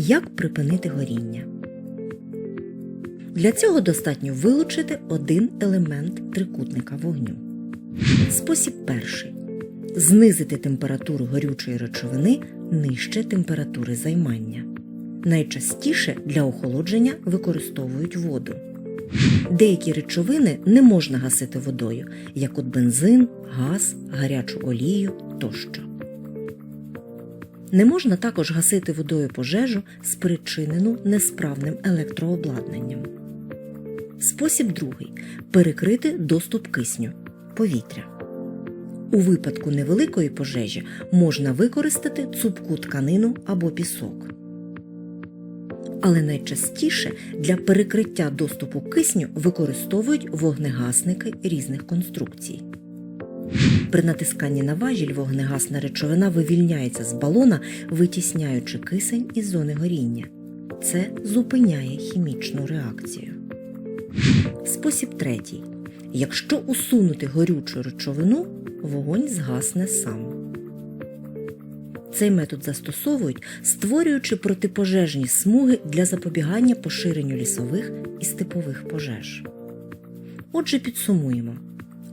Як припинити горіння? Для цього достатньо вилучити один елемент трикутника вогню. Спосіб перший знизити температуру горючої речовини нижче температури займання. Найчастіше для охолодження використовують воду. Деякі речовини не можна гасити водою, як от бензин, газ, гарячу олію тощо. Не можна також гасити водою пожежу, спричинену несправним електрообладнанням. Спосіб другий перекрити доступ кисню повітря. У випадку невеликої пожежі можна використати цупку тканину або пісок. Але найчастіше для перекриття доступу кисню використовують вогнегасники різних конструкцій. При натисканні на важіль вогнегасна речовина вивільняється з балона, витісняючи кисень із зони горіння. Це зупиняє хімічну реакцію. Спосіб третій. Якщо усунути горючу речовину, вогонь згасне сам. Цей метод застосовують, створюючи протипожежні смуги для запобігання поширенню лісових і степових пожеж. Отже, підсумуємо: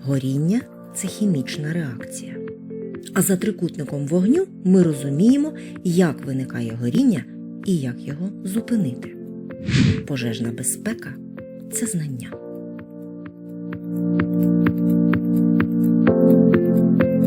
горіння це хімічна реакція. А за трикутником вогню ми розуміємо, як виникає горіння і як його зупинити. Пожежна безпека це знання.